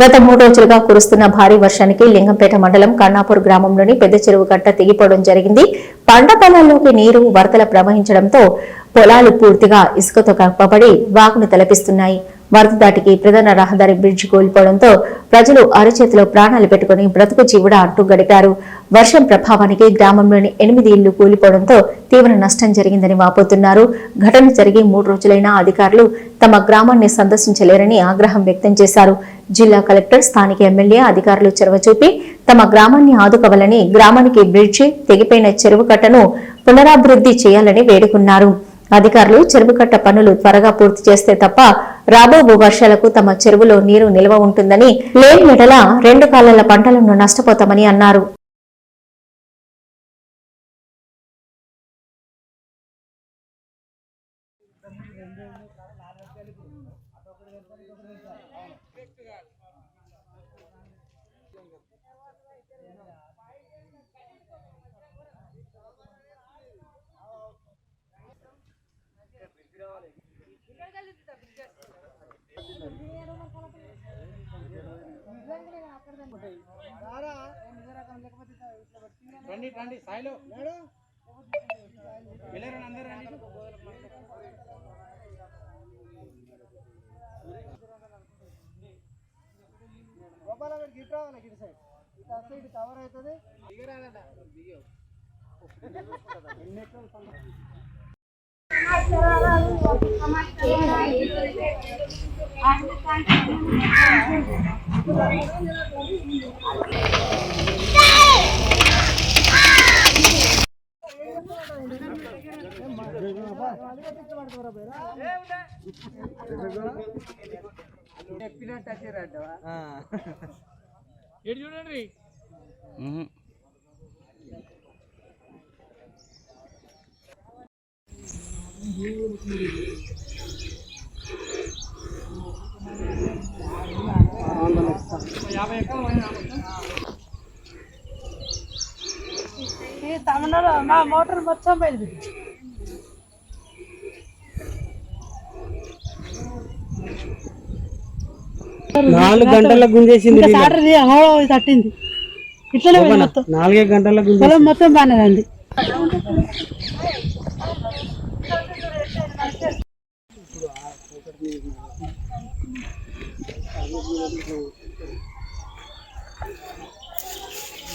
గత మూడు రోజులుగా కురుస్తున్న భారీ వర్షానికి లింగంపేట మండలం కన్నాపూర్ గ్రామంలోని పెద్ద చెరువు గట్ట తెగిపోవడం జరిగింది. పంట పొలాల్లోకి నీరు వరదల ప్రవహించడంతో పొలాలు పూర్తిగా ఇసుకతో కప్పబడి వాగును తలపిస్తున్నాయి. వరద దాటికి ప్రధాన రహదారి బ్రిడ్జి కూలిపోవడంతో ప్రజలు అరచేతిలో ప్రాణాలు పెట్టుకుని బ్రతుకు జీవుడ అంటూ గడిపారు. వర్షం ప్రభావానికి గ్రామంలోని ఎనిమిది ఇళ్ళు కూలిపోవడంతో తీవ్ర నష్టం జరిగిందని వాపోతున్నారు. ఘటన జరిగి మూడు రోజులైనా అధికారులు తమ గ్రామాన్ని సందర్శించలేరని ఆగ్రహం వ్యక్తం చేశారు. జిల్లా కలెక్టర్ స్థానిక ఎమ్మెల్యే అధికారులు చొరవ చూపి తమ గ్రామాన్ని ఆదుకోవాలని గ్రామానికి బ్రిడ్జి తెగిపోయిన చెరువు కట్టను పునరాభివృద్ధి చేయాలని వేడుకున్నారు. అధికారులు చెరువు కట్ట పనులు త్వరగా పూర్తి చేస్తే తప్ప రాబోబు వర్షాలకు తమ చెరువులో నీరు నిల్వ ఉంటుందని లేని మెడల రెండు కాలాల పంటలను నష్టపోతామని అన్నారు. రండి రండి సాయిలో. వెళ్ళారండి అందరు రండి. గోపాల గిట్ రావాలి గిట్ సైడ్? ఇటు వస్తే ఇటు కవర్ అవుతుంది. దిగరాదట దిగవు ఎన్ని ఎకరాలు పంట చెప్పినట్టు వచ్చారంటవా ఎటు చూడండి ఎకరాలు తమిళనాడు మా మోటార్ మొత్తం పోయింది నాలుగు గంటల గుంజేసింది అమౌలో తట్టింది. ఇట్లనే మొత్తం. నాలుగే గంటల పొలం మొత్తం బాగానే ఉంది.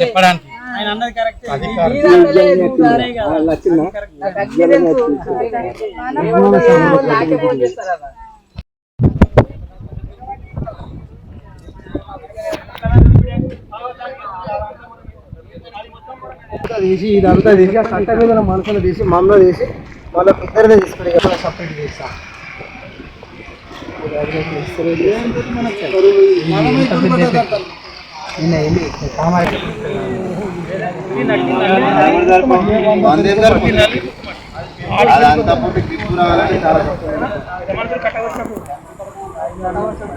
చెప్పడానికి ఆయన అన్నది కరెక్ట్ తీసి ఇదంతా తీసి ఆ మీద ఉన్న మనుషులు తీసి మమ్మల్ని తీసి వాళ్ళ ఇద్దరినే తీసుకుని సపరేట్ చేస్తాం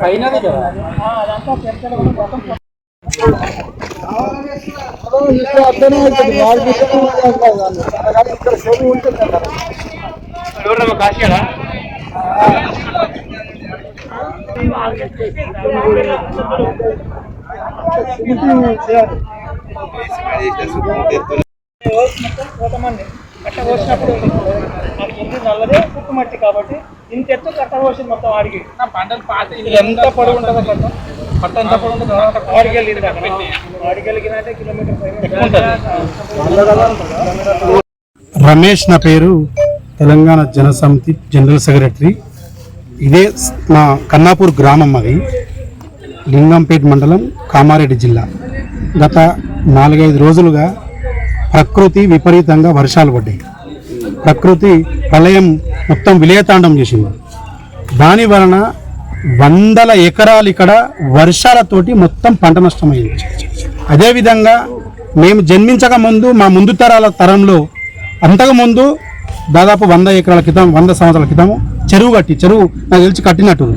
పైనది కదా ఎవరమ్మా కాశీయాడా? కొంతమంది కట్ట కోసినప్పుడు మాకు ఇంటి నల్లదే పుట్టు మట్టి కాబట్టి ఇంత ఎత్తు కట్ట కోసింది మొత్తం ఆడికి పంటలు పాత ఎంత పొడవు ఉంటుందో కట్ట కట్ట ఎంత పొడవు ఉంటుందో ఆడికి వెళ్ళి ఆడికి వెళ్ళినంటే కిలోమీటర్ రమేష్ నా పేరు. Telangana Janasamithi general secretary. ఇదే మా కన్నాపూర్ గ్రామం అది. లింగంపేట్ మండలం కామారెడ్డి జిల్లా. గత నాలుగైదు రోజులుగా ప్రకృతి విపరీతంగా వర్షాలు పడ్డాయి. ప్రకృతి ప్రళయం మొత్తం విలయతాండం చేసింది. దాని వలన వందల ఎకరాలు ఇక్కడ వర్షాలతోటి మొత్తం పంట నష్టమైంది అదేవిధంగా మేము జన్మించక ముందు మా ముందు తరాల తరంలో అంతకుముందు దాదాపు వంద ఎకరాల క్రితం వంద సంవత్సరాల క్రితం చెరువు కట్టి చెరువు నాకు తెలిసి కట్టినట్టు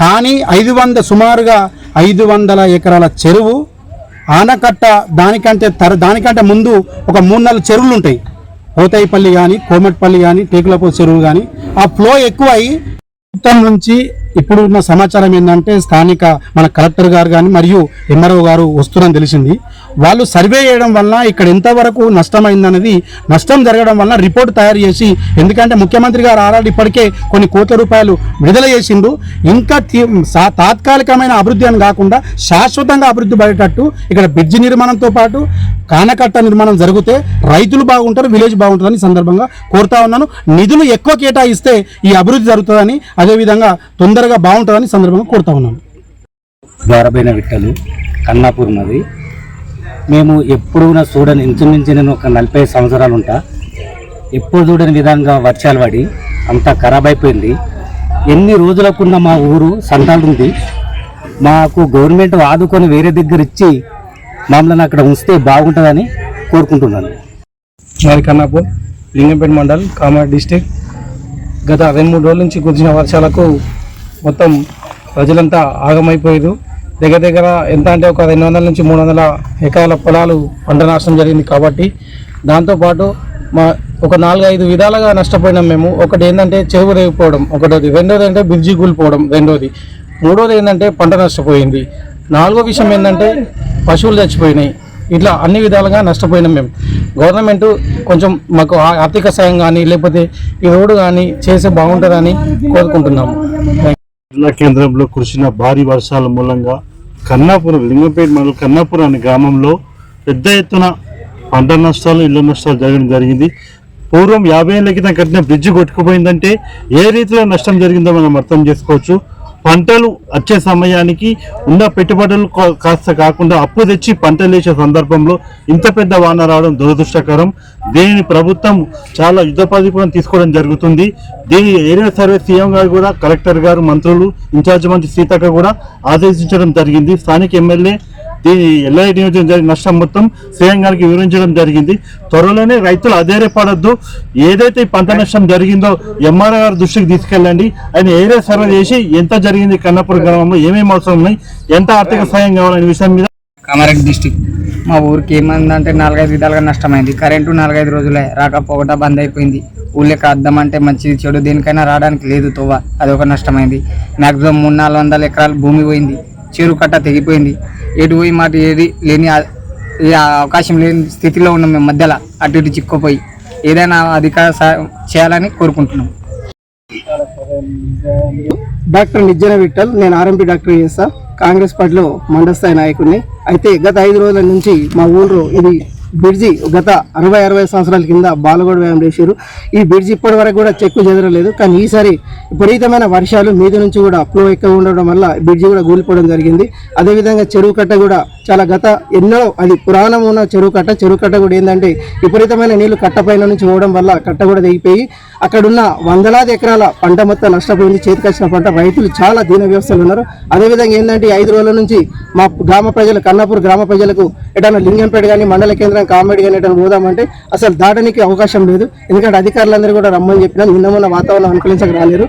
కానీ ఐదు వంద సుమారుగా ఐదు వందల ఎకరాల చెరువు ఆనకట్ట దానికంటే తర దానికంటే ముందు ఒక మూడు నాలుగు చెరువులు ఉంటాయి. పోతాయిపల్లి కానీ కోమటిపల్లి కానీ టేకులపో చెరువు కానీ ఆ ఫ్లో ఎక్కువ అయ్యి మొత్తం నుంచి ఇప్పుడు ఉన్న సమాచారం ఏంటంటే స్థానిక మన కలెక్టర్ గారు కానీ మరియు ఎంఆర్ఓ గారు వస్తున్నారని తెలిసింది. వాళ్ళు సర్వే చేయడం వల్ల ఇక్కడ ఎంతవరకు నష్టమైందనేది నష్టం జరగడం వల్ల రిపోర్ట్ తయారు చేసి ఎందుకంటే ముఖ్యమంత్రి గారు ఆల్రెడీ ఇప్పటికే కొన్ని కోట్ల రూపాయలు విడుదల చేసిండు. ఇంకా తాత్కాలికమైన అభివృద్ధి అని కాకుండా శాశ్వతంగా అభివృద్ధి పడేటట్టు ఇక్కడ బ్రిడ్జి నిర్మాణంతో పాటు కానకట్ట నిర్మాణం జరిగితే రైతులు బాగుంటారు విలేజ్ బాగుంటుందని సందర్భంగా కోరుతా ఉన్నాను. నిధులు ఎక్కువ కేటాయిస్తే ఈ అభివృద్ధి జరుగుతుందని అదేవిధంగా తొందరగా బాగుంటుందని సందర్భంగా కోరుతా ఉన్నాను. ద్వారబైన విట్టలు కన్నాపూర్ నది మేము ఎప్పుడు చూడని ఇంచుమించు నేను ఒక నలభై సంవత్సరాలు ఉంటా. ఎప్పుడు చూడని విధంగా వర్షాలు పడి అంతా ఖరాబ్ అయిపోయింది. ఎన్ని రోజులకున్న మా ఊరు సంతాలు ఉంది. మాకు గవర్నమెంట్ ఆదుకొని వేరే దగ్గర ఇచ్చి మమ్మల్ని అక్కడ ఉంచితే బాగుంటుందని కోరుకుంటున్నాను. మరి కన్నాపూర్ లింగంపేట మండల్ కామారెడ్డి డిస్టిక్. గత రెండు మూడు రోజుల నుంచి కురిసిన వర్షాలకు మొత్తం ప్రజలంతా ఆగమైపోయారు దగ్గర దగ్గర ఎంత అంటే ఒక రెండు వందల నుంచి మూడు వందల ఎకరాల పొలాలు పంట నాశనం జరిగింది కాబట్టి దాంతోపాటు మా ఒక నాలుగు ఐదు విధాలుగా నష్టపోయినాం మేము. ఒకటి ఏంటంటే చెరువు రేగిపోవడం ఒకటోది. రెండోది అంటే బ్రిడ్జి కూలిపోవడం రెండోది. మూడోది ఏంటంటే పంట నష్టపోయింది. నాలుగో విషయం ఏంటంటే పశువులు చచ్చిపోయినాయి. ఇట్లా అన్ని విధాలుగా నష్టపోయినాం మేము. గవర్నమెంట్ కొంచెం మాకు ఆర్థిక సాయం కానీ లేకపోతే ఈ రోడ్డు కానీ చేస్తే బాగుంటుందని కోరుకుంటున్నాము. జిల్లా కేంద్రంలో కురిసిన భారీ వర్షాల మూలంగా కన్నాపురం లింగంపేట మండలం కన్నాపురం అనే గ్రామంలో పెద్ద ఎత్తున పంట నష్టాలు ఇళ్ళ నష్టాలు జరగడం జరిగింది. పూర్వం యాభై ఏళ్ళ క్రితం కట్టిన బ్రిడ్జ్ కొట్టుకుపోయిందంటే ఏ రీతిలో నష్టం జరిగిందో మనం అర్థం చేసుకోవచ్చు. పంటలు వచ్చే సమయానికి ఉన్న పెట్టుబడులు కా- కాస్త కాకుండా అప్పు తెచ్చి పంటలు వేసే సందర్భంలో ఇంత పెద్ద వాన రావడం దురదృష్టకరం. దీనిని ప్రభుత్వం చాలా యుద్ధ తీసుకోవడం జరుగుతుంది. దీని ఏరియా సర్వే సీఎం గారు కూడా కలెక్టర్ గారు మంత్రులు ఇన్ఛార్జ్ మంత్రి సీతక్క కూడా ఆదేశించడం జరిగింది. స్థానిక ఎమ్మెల్యే దీని ఎల్ఐ నియోజకవర్గం జరిగిన నష్టం మొత్తం సీఎం గారికి వివరించడం జరిగింది. త్వరలోనే రైతులు అధైర్యపడద్దు. ఏదైతే ఈ పంట నష్టం జరిగిందో ఎంఆర్ గారి దృష్టికి తీసుకెళ్ళండి. ఆయన ఏరియా సర్వే చేసి ఎంత జరిగింది కన్నపూర్ గ్రామంలో ఏమేమి అవసరం ఉన్నాయి ఎంత ఆర్థిక సాయం కావాలనే విషయం మీద కామారెడ్డి డిస్టిక్. మా ఊరికి ఏమైందంటే నాలుగైదు విధాలుగా నష్టమైంది. కరెంటు నాలుగైదు రోజులే రాకపోవట బంద్ అయిపోయింది. ఊళ్ళకి అద్దం అంటే మంచిది చెడు దేనికైనా రావడానికి లేదు తోవ. అది ఒక నష్టమైంది. మ్యాక్సిమం మూడు నాలుగు వందల ఎకరాలు భూమి పోయింది. చెరువు కట్ట తెగిపోయింది. ఎటు పోయి మాట ఏది లేని అవకాశం లేని స్థితిలో ఉన్నాం మేము మధ్యలో. అటు ఇటు చిక్కుపోయి ఏదైనా అధికార సహాయం చేయాలని కోరుకుంటున్నాం. డాక్టర్ నిజ్జన విఠల్ నేను ఆర్ఎంపీ డాక్టర్ చేస్తా కాంగ్రెస్ పార్టీలో మండస్థాయి నాయకుడిని. అయితే గత ఐదు రోజుల నుంచి మా ఊళ్ళో ఇది బ్రిడ్జి గత అరవై అరవై సంవత్సరాల కింద బాలగోడ వ్యాయామం చేశారు. ఈ బ్రిడ్జి ఇప్పటి వరకు కూడా చెక్కు చెదరలేదు. కానీ ఈసారి విపరీతమైన వర్షాలు మీద నుంచి కూడా ఫ్లో ఎక్కువ ఉండడం వల్ల బ్రిడ్జి కూడా కూలిపోవడం జరిగింది. అదేవిధంగా చెరువు కట్ట కూడా చాలా గత ఎన్నో అది పురాణం ఉన్న చెరువు కట్ట. చెరువు కట్ట కూడా ఏంటంటే విపరీతమైన నీళ్ళు కట్ట పైన నుంచి పోవడం వల్ల కట్ట కూడా తెగిపోయి అక్కడున్న వందలాది ఎకరాల పంట మొత్తం నష్టపోయింది. చేతికొచ్చిన పంట రైతులు చాలా దీన వ్యవస్థలు ఉన్నారు. అదేవిధంగా ఏంటంటే ఐదు రోజుల నుంచి మా గ్రామ ప్రజలు కన్నాపూర్ గ్రామ ప్రజలకు ఎటన్నా లింగంపేట కానీ మండల కేంద్రం కామెడీ కానీ పోదామంటే అసలు దాటానికి అవకాశం లేదు. ఎందుకంటే అధికారులందరూ కూడా రమ్మని చెప్పినా నిన్న మొన్న వాతావరణం అనుకూలించక రాలేరు.